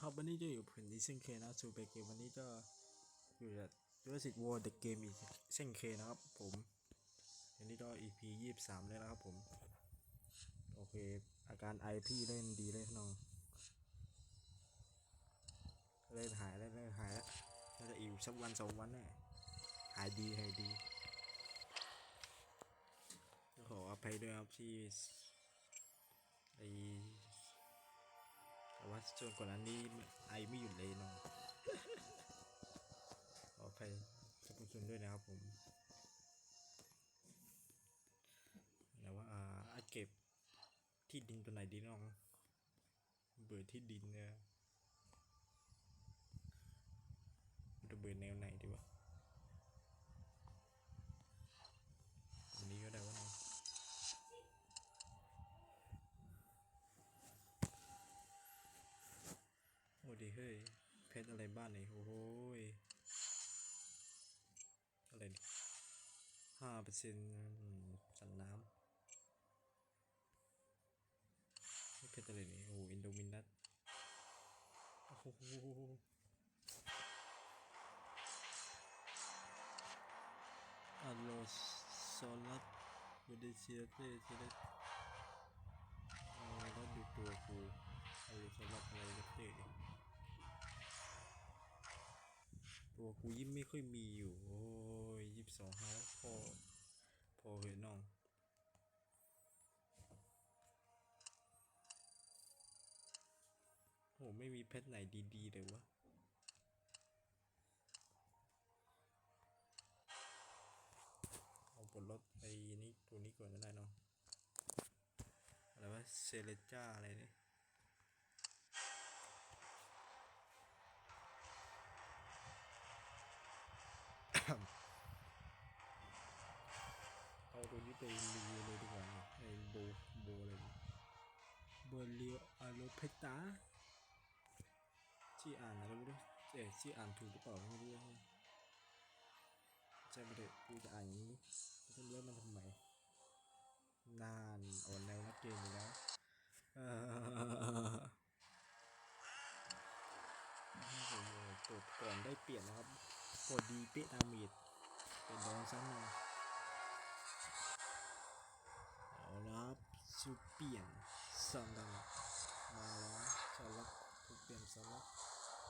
นะครับวันนี้จะอยู่ผืนนี้เช่นเคนะซูเปเกมวันนี้ก็อยู่กับจูสิกวอร์เดอะเกมอีกเช่นเคนะครับผมอันนี้ก็ EP ยี่สิบสามเลยนะครับผม โอเค อาการไอพี่เล่นดีเลยน้องเล่นหายแล้วเล่นหายแล้วน่าจะอีกสักวันสองวันแน่หายดีหายดีขออภัยด้วยครับที่ไอ ว่าช่วงก่อนนั้นนี่ไอไม่หยุดเลยน้องขออภัยทุกคนด้วยนะครับผมแต่ว่าอ่าอาเก็บที่ดินตัวไหนดีน้อง เบื่อที่ดินเนี่ยจะเบื่อแนวไหนดีวะ อ้ดีเฮ้ย เพชรอะไรบ้านนี่โอ้โหอะไรนี่ห้าเปอร์เซ็นต์สันน้ำเพชรอะไรนี่โอ้อินโดมินัสโอ้โหอัลโลโซลัสเวเดเซียเตเซเลสเอาแล้วดูตัวกูอัลโลโซลัสอะไรกันเต ตัวกูยิ้มไม่ค่อยมีอยู่ โอ้ยยี่สิบสองฮาพอพอเหยน้องโหไม่มีเพชรไหนดีๆเลยวะเอาปลดล็อกไอ้นี่ตัวนี้ก่อนก็ได้เนาะอะไรวะเซเลจ้าอะไรเนี่ย เลียวอาโลเพตาชื่ออ่านอะไรไม่รู้เอ๊ะชื่ออ่านถูกหรือเปล่าไม่รู้ใช่ไม่ได้กูจะอ่านอย่างนี้จะเลือกมันทำไมนานอ่อนแนวนักเกมอยู่แล้วเออผมตดก่อนได้เปลี่ยนนะครับกดดีเป๊ะดาเมจเป็นดองซ้ำหนึ่งเอาละครับสุเปลี่ยน สันดังมาแล้วสลับสุเปลี่ยนสลับ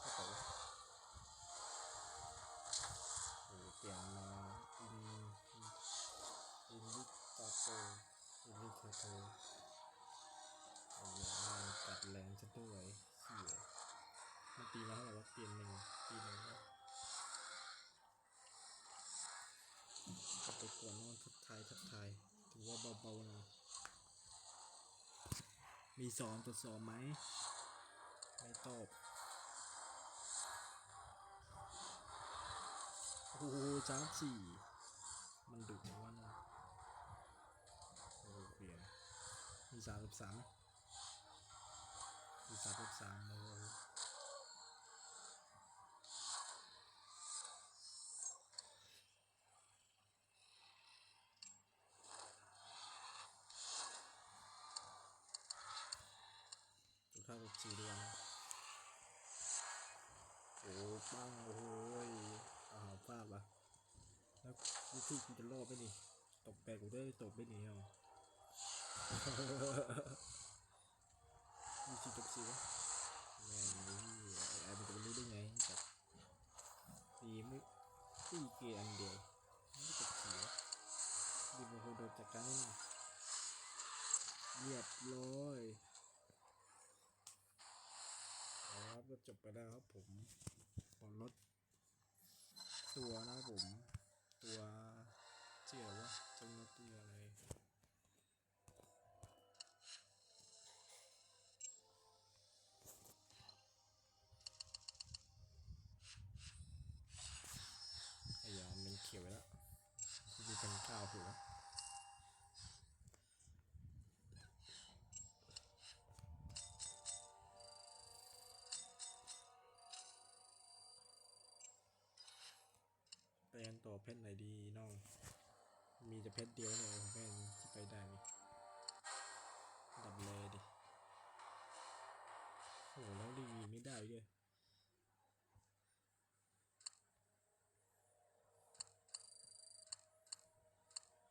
เข้าไปเปลี่ยนมาอินอินลิตาโตอินลิคาโตโอ้ยมันกัดแรงซะด้วยเสียมันตีมาเท่าไหร่วเปลี่ยนหนึ่งตีหนึ่งวะกลับไปก่อนนอนทักทายทักทายถือว่าเบาๆหน่อย มีสองตรวสองไหม ไม่ตอบโอ้โหจ้าสี่มันดุจังวะนะโอ้เปลี่ยนมีสามสิบสามมีสามสิบสามเลยหจุดข้าวกั บสี่ดีกว่านโอ้ปังโอ้ยอาหารพลาดวะแล้ววิธีกูจะรอดไปนี่ตกแปลกกูได้ตกไปนี่เอาวิธีตกสี่วะแม่งนี่ไอ้ไอ้มันจะรู้ได้ไงจับตีไม่ตีเกียร์อันเดียวไม่ตกสี่วะดิบโฮโดนจัดการนี่เรียบร้อยเอาละครับ ก็จบไปแล้วครับผมขอลดตัวนะครับผม ตัว ต่อเพชรไหนดีน้อง มีแต่เพชรเดียวเลยแม่จะไปได้ไหมดับเลยดิโหแล้วรีวิวไม่ได้ด้วย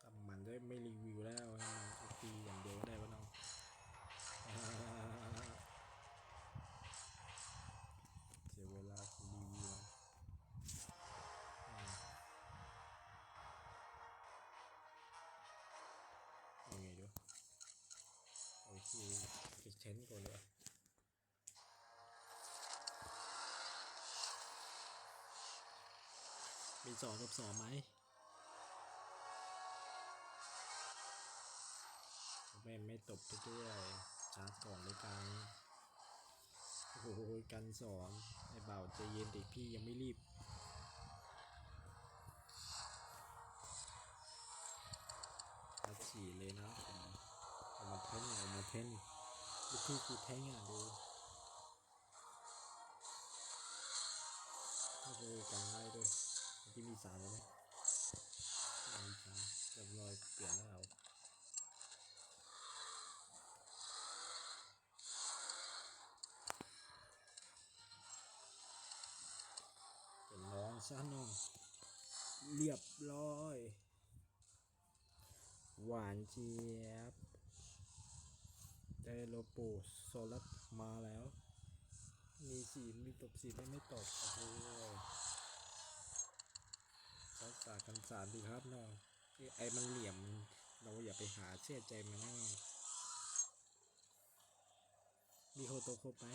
ทำมันได้ไม่รีวิว สองกับสองไหมไม่ไม่ตบไปด้วยชาร์จก่อนเลยกลางโอ้โหกันสองไอ้เบาใจเย็นเด็กพี่ยังไม่รีบอาฉี่เลยนะผมเอามาเพ้นเอามาเพ้นลูกพี่กูแท้งอะดูโอ้โหกันได้ด้วย เมื่มีสามแล้วไหมไม่มีสารียบรอยเปลี่ยนแล้วเอาเป็นน้องซะน้องเรียบร้อย หวานเจี๊ยบได้โลโปโซลัสมาแล้ว มีสีมีตบสีไม่ไม่ตบโอ้โห กษากันสารดีครับน้องไอ้มันเหลี่ยม เราอย่าไปหาเชื่อใจมันนะน้องมีโคโตโครบไหม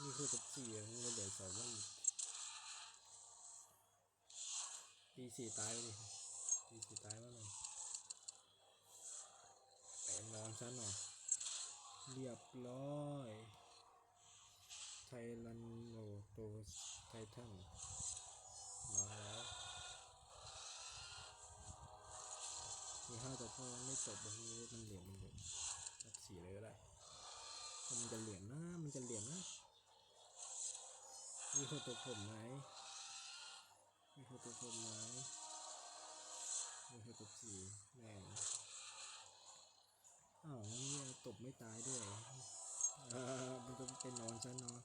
มีโคตบสีอะมันเหลือสองว่าอีกตีสี่ตายไปดิตีสี่ตายว่าหน่อยไปนอนซะหน่อยเรียบร้อยไทรันโนโตไททัน มีห้าตัวพ่อไม่จบโอ้โหมันเหลี่ยมมันเหลี่ยมรับสีเลยก็ได้มันจะเหลี่ยมนะมันจะเหลี่ยมนะมีคนตัวผมไหมมีคนตัวผมไหมมีคนตัวสีแม่งอ้าวนี่ตบไม่ตายด้วยเออมันจะเป็นนอนซะเนาะ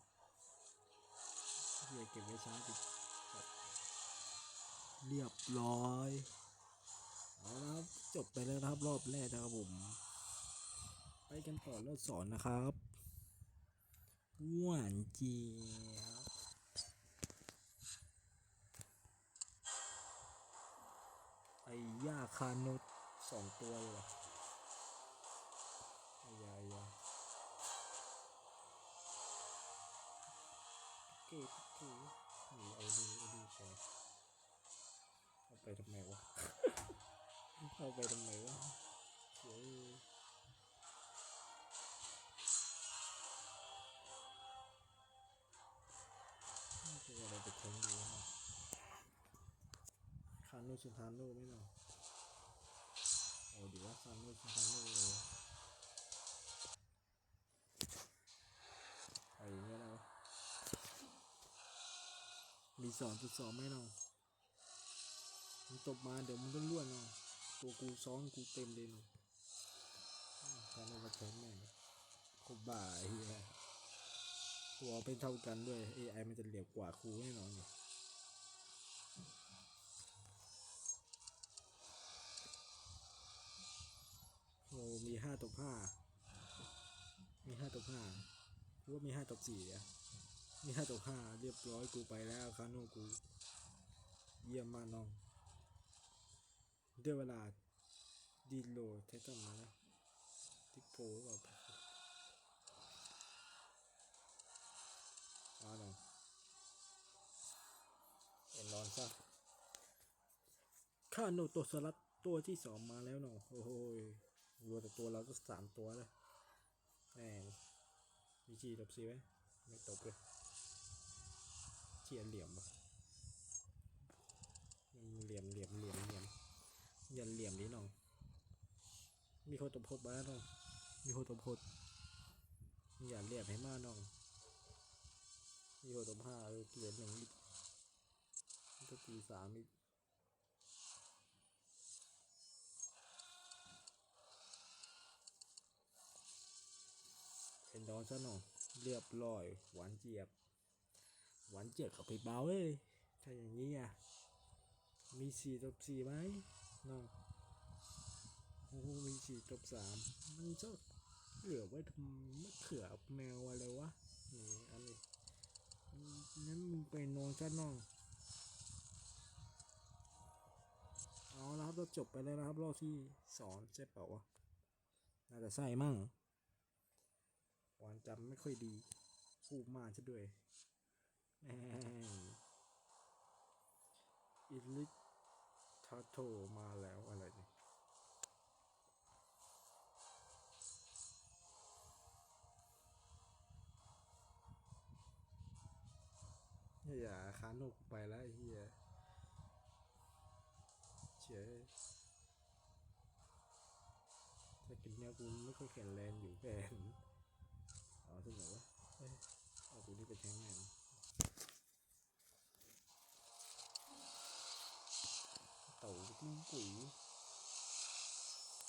เฮียเก็บไว้ช้าติดเรียบร้อย ครับจบไปแล้วนะครับรอบแรกนะครับผม ไปกันต่อรอบสองนะครับหวานเจี๊ยบไอ้ย่าคานุสสองตัวเลยว่ะอายายาเก๋เก๋นี่เอาดูเอาดูไปเอาไปทำไมวะ เอาไปทำไมวะเฮ้ยตัวอะไรไปทงอยู่วะคาโนชินทาน่ไม่หรอโอ้ดีว่าคาโนชินทาน่เลยอะไรอย่างเงี้ยนะมีสอนจุดสองไหมน้องมึงตบมาเดี๋ยวมึงก็ล้วนเน้อง ตัวกูซ้อนกูเต็มเลยน้องการเอามาแทนแม่งโครบ้าเฮียตัวเป็นเท่ากันด้วย AI มันจะเหลียวกว่าครูแน่นอนเนี่ยโอ้มีห้าตบห้า มีห้าตบห้าหรือว่ามีห้าตบสี่อะมีห้าตบห้าเรียบร้อยกูไปแล้วคาโน่กู เยี่ยมมากน้อง เดี๋ยวเวลาดีโลเทตันมาแล้วทิปโปหรือเปล่ามาน้องเอ็นนอนซะคาโนตัวสลัดตัวที่สองมาแล้วน้อโอ้โหรวมแต่ตัวเราก็สามตัวแล้วแหมมีจีตบซีไหมไม่ตบเลยเชียนเหลี่ยมปะเหลี่ยมเหลี่ยมเหลี่ยมเหลี่ยมยันเหลี่ยมนี้น้อง มีคนตบพดบ้านน้องมีคนตบพดมีอย่าเหลี่ยมให้มากน้องมีคนตบห้าเออเหรียญหนึ่งอีกก็ตีสามอีกเป็นดอนซะน้องเรียบร้อย หวานเจี๊ยบ หวานเจี๊ยบกับไปเบาเอ้ยถ้าอย่างนี้อะมีสี่ตบสี่ไหมน้อง โอ้มีสี่ตบสามมันจะเหลือไว้ทำมะเขือแมวอะไรวะนี่อันนี้งั้นมึงไปนอนซะน้องเอาละครับเราจบไปแล้วนะครับรอบที่สองใช่เปล่าวะน่าจะใช่มั่งวานจำไม่ค่อยดีพูดมาซะด้วยอิลิทาโทมาแล้วอะไร คานกไปแล้วเฮียเฉยถ้ากินเนื้อกูไม่ค่อยแข็งแรงอยู่แกนอ๋อสมมติว่าเอ้ยเอากูนี่ไปแทงแมนเต่ากุ้งปุ๋ย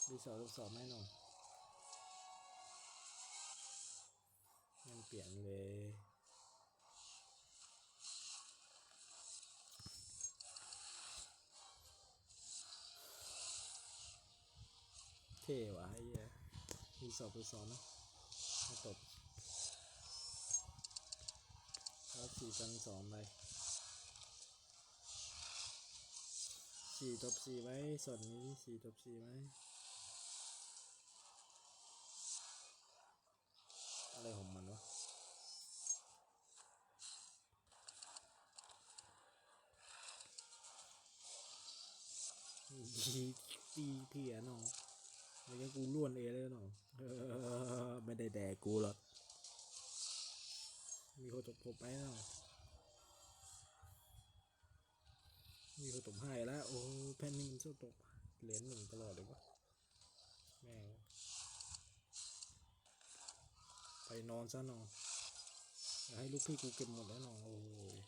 ดีสอบสอบไม่หน่อยยังเปลี่ยนเลย ท่ว่ะไอ้เหี้ยมีสอบไปสอนนะมาตบแล้วสี่กันสองไปสี่ตบสี่ไหมส่วนนี้สี่ตบสี่ไหมอะไรของมันวะดีตีเพียน้อง ไม่งั้นกูล้วนเองเลยเนาะเออไม่ได้แดกกูหรอกมีคนตบผมไปเนาะมีคนตบให้แล้ว โอ้แพนนี่มันชอบตบเหรียญหนึ่งตลอดเลยวะแม่งไปนอนซะนอนให้ลูกพี่กูเก็บหมดแล้วนอนโอ้ย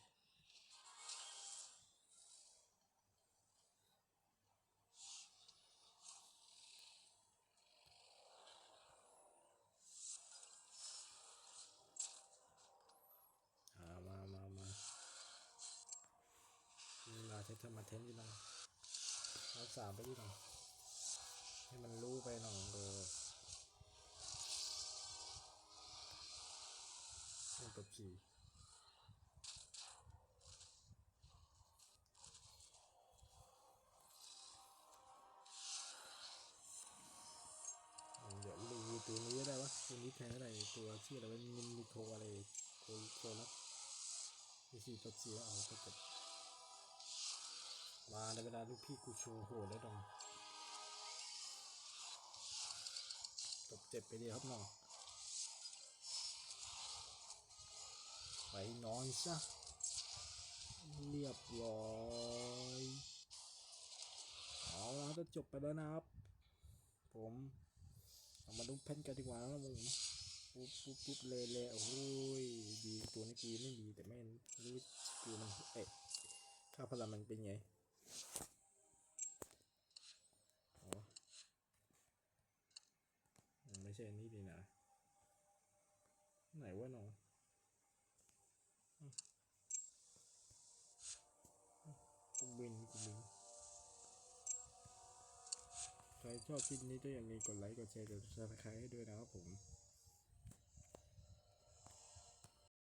อ่ามามามาเวลาเทสทำมาเทนที่น้องรักษาไปที่น้องให้มันรู้ไปหน่องเออ เล่นตบสี่เดี๋ยวรีวิวตัวนี้ก็ได้วะตัวนี้แทนอะไรตัวชื่ออะไรมินมิโทอะไรโคโคลักมีสี่ตบสี่แล้วเอาก็จบมาในเวลาลูกพี่กูโชว์โหดแล้วดองจบเจ็บไปเดีครับน้อง นอนซะ เรียบร้อยเอาละจะจบไปแล้วนะครับ ผมเอามาดูเพนกันดีกว่านะมึงปุ๊บปุ๊บปุ๊บเลยเลยโอ้ยดีตัวนี้กีไม่ดีแต่ไม่รู้กูมันเอ๊ะค่าพลังมันเป็นไงอ๋อไม่ใช่อันนี้ดีนะไหนวะน้อง ชอบคลิปนี้ก็อย่างนี้กดไลค์กดแชร์กดซับสไครต์ให้ด้วยนะครับผม